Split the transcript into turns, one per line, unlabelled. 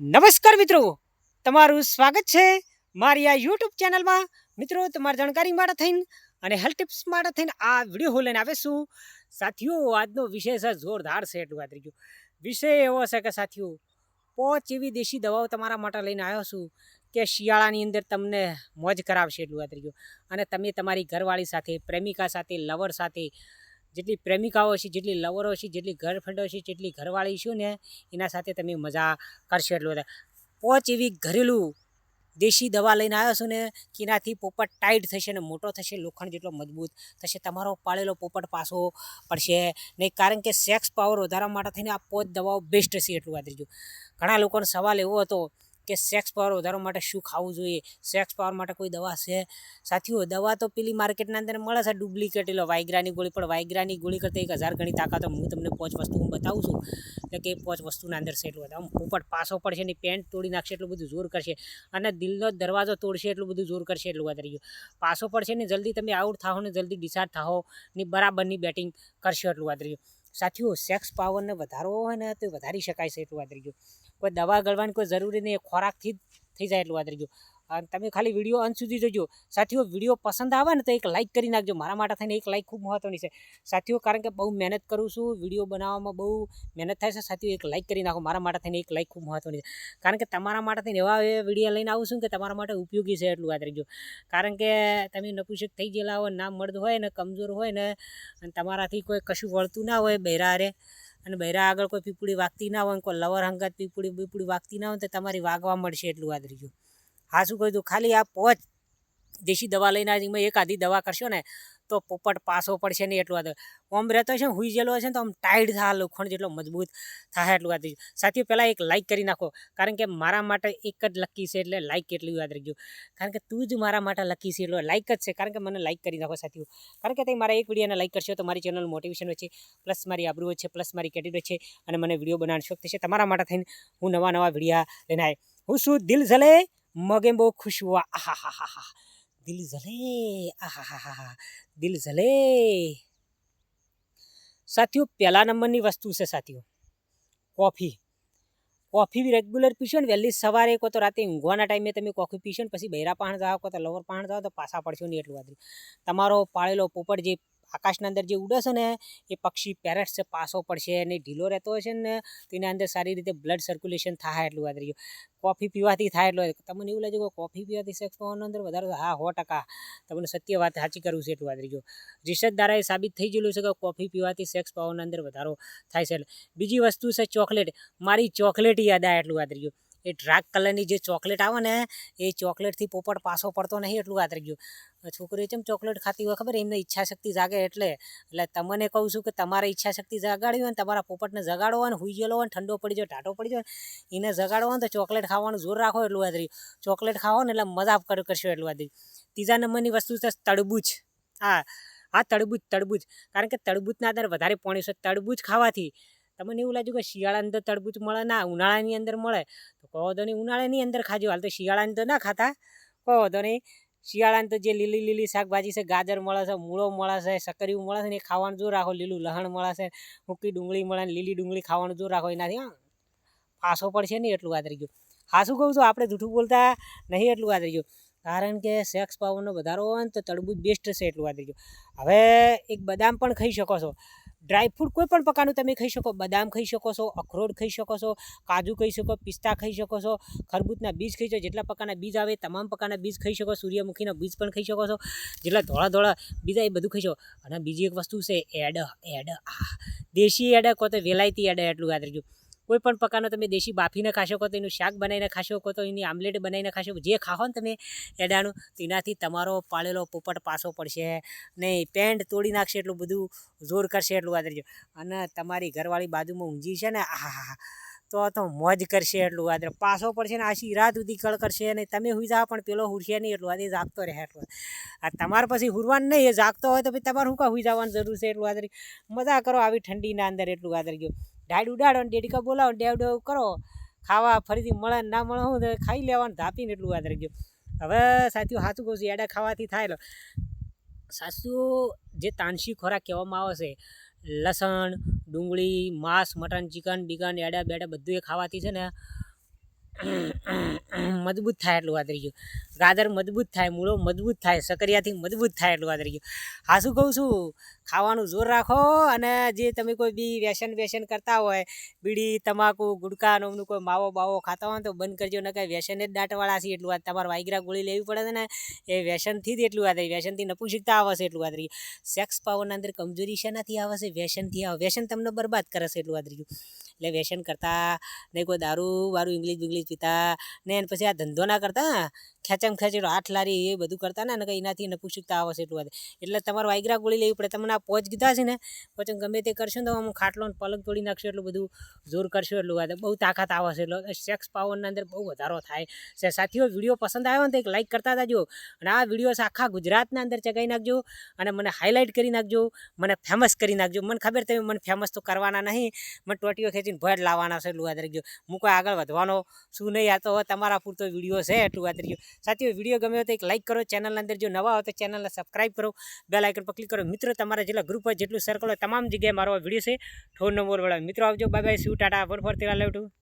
નમસ્કાર મિત્રો. તમારું સ્વાગત છે મારી આ યુટ્યુબ ચેનલમાં. મિત્રો, તમારી જાણકારી માટે થઈને અને હેલ્થ ટિપ્સ માટે થઈને આ વીડિયો હું લઈને આવે છું. સાથીઓ, આજનો વિષય છે જોરદાર છે એટલું વાત ગયું. વિષય એવો છે કે સાથીઓ, પોચ એવી દેશી દવાઓ તમારા માટે લઈને આવ્યો છું કે શિયાળાની અંદર તમને મોજ કરાવશે એટલું વાત ગયું. અને તમે તમારી ઘરવાળી સાથે, પ્રેમિકા સાથે, લવર સાથે જેટલી પ્રેમિકાઓ છે, જેટલી લવરો છે, જેટલી ગર્લફ્રેન્ડો છે, જેટલી ઘરવાળી છું ને, એના સાથે તમે મજા કરશો એટલું પોચ એવી ઘરેલું દેશી દવા લઈને આવ્યો છું ને, કે એનાથી પોપટ ટાઈટ થશે ને મોટો થશે, લોખંડ જેટલો મજબૂત થશે, તમારો પાળેલો પોપટ પાછો પડશે. નહીં કારણ કે સેક્સ પાવર વધારવા માટે થઈને આ પોચ દવાઓ બેસ્ટ છે એટલું વાત રહીશું ઘણા લોકોનો સવાલ એવો હતો કે સેક્સ પાવર વધારવા માટે શું ખાવું જોઈએ? સેક્સ પાવર માટે કોઈ દવા છે? સાથીઓ, દવા તો પેલી માર્કેટના અંદર મળે છે ડુપ્લિકેટ. એટલે વાયગ્રાની ગોળી, પણ વાયગ્રાની ગોળી કરતાં એક હજાર ગણી તાકાત હું તમને પાંચ વસ્તુ હું બતાવું છું. એટલે કે પોચ વસ્તુના અંદર છે એટલું આમ પોપટ પાસો પડશે ને પેન્ટ તોડી નાખશે એટલું બધું જોર કરશે. અને દિલનો દરવાજો તોડશે એટલું બધું જોર કરશે એટલું ગયું. પાસો પડશે ને જલ્દી તમે આઉટ થાઓ ને જલ્દી ડિસાઇડ થાઓ ની બરાબરની બેટિંગ કરશો એટલું વધારે સાથીઓ સેક્સ પાવરને વધારવો હોય ને તો વધારી શકાય છે એટલું વધારે કોઈ દવા ગળવાની કોઈ જરૂરી નહીં ખોરાકથી જ થઈ જાય એટલું વાત ગયું અને તમે ખાલી વીડિયો અંત સુધી જોજો. સાથીઓ, વીડિયો પસંદ આવે ને તો એક લાઇક કરી નાખજો. મારા માટે થઈને એક લાઇક ખૂબ મહત્ત્વની છે. સાથીઓ, કારણ કે બહુ મહેનત કરું છું, વીડિયો બનાવવામાં બહુ મહેનત થાય છે, સાથીઓ એક લાઇક કરી નાખો. મારા માટે થઈને એક લાઇક ખૂબ મહત્ત્વની છે. કારણ કે તમારા માટે થઈને એવા વીડિયો લઈને આવું છું કે તમારા માટે ઉપયોગી છે એટલું યાદ રાખજો કારણ કે તમે નપુષક થઈ ગયેલા હોય ના મળતું હોય ને, કમજોર હોય ને, અને તમારાથી કોઈ કશું વળતું ના હોય બહેરા હારે અને બૈરા આગળ કોઈ પીપળી વાગતી ના હોય કોઈ લવર હંગાત પીપળી પીપળી વાગતી ના હોય તો તમારી વાગવા મળશે એટલું યાદ રહીજો હા, શું કહ્યું ખાલી આ પોચ. દેશી દવા લઈને આજે એક આધી દવા કરશો ને તો પોપટ પાસો પડશે નહીં એટલું વાત ઓમ રહેતો છે હુઈ જેલો હશે ને તો આમ ટાઈટ થાય લોખંડ જેટલો મજબૂત થાય એટલું વાત સાથીઓ, પહેલાં એક લાઇક કરી નાખો. કારણ કે મારા માટે એક જ લકી છે એટલે લાઇક એટલું યાદ રાખજો. કારણ કે તું જ મારા માટે લકી છે એટલે લાઇક જ છે. કારણ કે મને લાઇક કરી નાખો સાથીઓ. કારણ કે તમે મારા એક વિડીયોને લાઇક કરશો તો મારી ચેનલ મોટિવેશન છે પ્લસ મારી આબરૂ છે પ્લસ મારી કેટેગરી છે અને મને વીડિયો બનાવવાનો શોખ થશે. તમારા માટે થઈને હું નવા નવા વિડીયા લઈને આવે હું શું દિલ ઝલે મગે બહુ ખુશ હુઆ આહા હા. હા હા દિલ ઝલે આહા હા હા હા દિલ ઝલે સાથીઓ પહેલા નંબરની વસ્તુ છે સાથીઓ કોફી કોફી બી રેગ્યુલર પીશો ને વહેલી સવારે કો તો રાતે ઊંઘવાના ટાઈમે તમે કોફી પીશો ને, પછી બૈરા પાણ જાઓ, કો તો લવર પાણ જાઓ, તો પાછા પડશો નહીં એટલું વાત તમારો પાળેલો પોપટ જે આકાશના અંદર જે ઉડે છે ને, એ પક્ષી પેરેટ્સ છે પાસો પડશે અને ઢીલો રહેતો છે ને, તેના અંદર સારી રીતે બ્લડ સર્ક્યુલેશન થાય એટલું વાત રહ્યું કોફી પીવાથી થાય એટલું તમને એવું લાગે કે કોફી પીવાથી સેક્સ પાવરની અંદર વધારે હા, સો ટકા. તમને સત્ય વાત સાચી કરવું છે એટલું વાત રહ્યું રિસર્ચ દ્વારા એ સાબિત થઈ ગયેલું છે કે કોફી પીવાથી સેક્સ પાવરના અંદર વધારો થાય છે. બીજી વસ્તુ છે ચોકલેટ. મારી ચોકલેટ યાદ આવે એટલું વાત રહ્યું એ ડ્રાક કલરની જે ચોકલેટ આવે ને, એ ચોકલેટથી પોપટ પાસો પડતો નહીં એટલું વાત રહી ગયું છોકરીઓ ચેમ ચોકલેટ ખાતી હોય ખબર? એમને ઈચ્છા શક્તિ જાગે એટલે. એટલે તમને કહું છું કે તમારે ઈચ્છા શક્તિ જગાડવી હોય ને, તમારા પોપટને જગાડો હોય ને હુઈ હોય ને, ઠંડો પડી જાય ટાટો પડી જાય, એને જગાડો હોય ને તો ચોકલેટ ખાવાનું જોર રાખો એટલું રહ્યું ચોકલેટ ખાવો ને એટલે મજા કર, કરશો એટલું રહ્યું ત્રીજા નંબરની વસ્તુ છે તડબૂચ. હા હા, તડબૂચ તડબૂચ. કારણ કે તડબૂચના અંદર વધારે પાણી છે તડબૂચ ખાવાથી તમને એવું લાગ્યું કે શિયાળાની અંદર તડબૂચ મળે? ના, ઉનાળાની અંદર મળે. તો કહો તો નહીં ઉનાળાની અંદર ખાજો. હાલ તો શિયાળાની તો ના ખાતા. કહો તો નહીં શિયાળાની તો જે લીલી લીલી શાકભાજી છે, ગાજર મળે છે, મૂળો મળે છે સકરિયું મળે છે ને એ ખાવાનું જો રાખો. લીલું લહણ મળે છે, મૂકી ડુંગળી મળે ને લીલી ડુંગળી ખાવાનું જો રાખો. એનાથી ફાંસો પડશે નહીં એટલું વાત રહી ગયું. હા, શું કહું છું? આપણે જૂઠું બોલતા નહીં એટલું વાત રહી ગયું. કારણ કે સેક્સ પાવરનો વધારો હોય ને તો તડબૂચ બેસ્ટ છે એટલું વાત રહી ગયું. હવે એક બદામ પણ ખાઈ શકો છો. ડ્રાયફ્રૂટ કોઈ પણ પ્રકારનું તમે ખાઈ શકો, બદામ ખાઈ શકો છો, અખરોટ ખાઈ શકો છો, કાજુ ખાઈ શકો, પિસ્તા ખાઈ શકો છો ખરબૂતના બીજ ખાઈ શકો, જેટલા પ્રકારના બીજ આવે, તમામ પ્રકારના બીજ ખાઈ શકો, સૂર્યમુખીના બીજ પણ ખાઈ શકો છો, જેટલા ધોળા ધોળા બીજા એ બધું ખાઈ શકો. અને બીજી એક વસ્તુ છે એડ એડ, આ, દેશી એડ કહો તો વેલાયતી એડ એટલું યાદ રાખજો. કોઈ પણ પ્રકારનો તમે દેશી બાફીને ખાશો શકો તો એનું શાક બનાવીને ખાશો શકો તો એની આમલેટ બનાવીને ખાશો, જે ખાઓ ને તમે એડાનું, તેનાથી તમારો પાળેલો પોપટ પાસો પડશે નહીં પેન્ટ તોડી નાખશે એટલું બધું જોર કરશે એટલું આદરજો અને તમારી ઘરવાળી બાજુમાં ઊંઘી છે ને આહા તો તો મોજ કરશે એટલું આદર પાસો પડશે ને, આશી રાત સુધી કળ કરશે અને તમે હુઈ જાઓ પણ પેલો હુરશે નહીં એટલું એ જાગતો રહે એટલું આ તમારે પછી હુરવાનું નહીં, એ જાગતો હોય તો પછી તમારે શું કાં હુઈ જવાની જરૂર છે એટલું વાત મજા કરો આવી ઠંડીના અંદર એટલું આદર ગયું. ડાયડ ઉડાડો ને ડેડિકા બોલાવો ડેવ ડેવ કરો. ખાવા ફરીથી મળે ને મળે હું ખાઈ લેવાનું, ધાપીને એટલું વાત રાખજો. હવે સાચું સાચું કહું છું, એડા ખાવાથી થાય સાસુ જે તાનસી ખોરાક કહેવામાં આવે છે, લસણ, ડુંગળી, માંસ, મટન, ચિકન બિકન એડા બેડા બધું એ ખાવાથી છે ને, મજબૂત થાય એટલું વાત રહી ગયું ગાજર મજબૂત થાય, મૂળો મજબૂત થાય, સકરિયાથી મજબૂત થાય એટલું વાત ગયું. હા, શું કહું છું? ખાવાનું જોર રાખો અને જે તમે કોઈ બી વ્યસન વ્યસન કરતા હોય, બીડી, તમાકુ, ગુડકા ને કોઈ માવો બાવો ખાતા હોય તો બંધ કરજો ને કાંઈ વ્યસન જ દાંટવાળા છે એટલું વાત તમારે વાયગ્રા ગોળી લેવી પડે છે ને, એ વ્યસનથી જ એટલું વાત રહી વ્યસનથી નપુંસિકતા આવે છે એટલું વાત રહી સેક્સ પાવરના અંદર કમજોરી શેનાથી આવે છે? વ્યસનથી આવે. વ્યસન તમને બરબાદ કરે છે એટલું વાત રહ્યું એટલે વ્યસન કરતા નહીં કોઈ દારૂ વારું ઇંગ્લિશ બિંગ્લિશ પીતા ને પછી આ ધંધો ના કરતા ખેંચમ ખેંચેલો હાથ લારી એ બધું કરતા ને કંઈ એનાથી નપુંસકતા આવે છે એટલું વાત એટલે તમારે વાયગ્રા ગોળી લેવી પડે. તમને આ પોચ કીધા છે ને પછી ગમે તે કરશો ને તો હું ખાટલો ને પલંગ તોડી નાખશો એટલું બધું જોર કરશો એટલું વાત બહુ તાકાત આવે છે એટલે સેક્સ પાવરના અંદર બહુ વધારો થાય છે. સાથીઓ, વીડિયો પસંદ આવ્યો ને તો એક લાઇક કરતા જાજો અને આ વીડિયો આખા ગુજરાતના અંદર ચગાવી નાખજો અને મને હાઇલાઇટ કરી નાખજો, મને ફેમસ કરી નાખજો. મને ખબર તમે મને ફેમસ તો કરવાના નહીં, મને ટોટીઓ ખેંચીને ભેટ લાવવાના છે એટલું વાત રાખજો. હું કોઈ આગળ વધવાનો શું નહીં, આ તો તમારા પૂરતો વીડિયો છે એટલું વાત રાખજો. સાથીઓ વીડિયો ગમ્યો તો એક લાઇક કરો ચેનલના અંદર જો નવા હોય તો ચેનલને સબસ્ક્રાઈબ કરો. બેલ આઇકન પર ક્લિક કરો. મિત્રો, તમારા જેટલા ગ્રુપ હોય, જેટલું સર્કલ હોય, તમામ જગ્યાએ મારો વીડિયો છે. ઠોર નંબર વાળા મિત્રો, આવજો. બાય બાય શું ટાટા ફોર ફોર તેરા લેવટું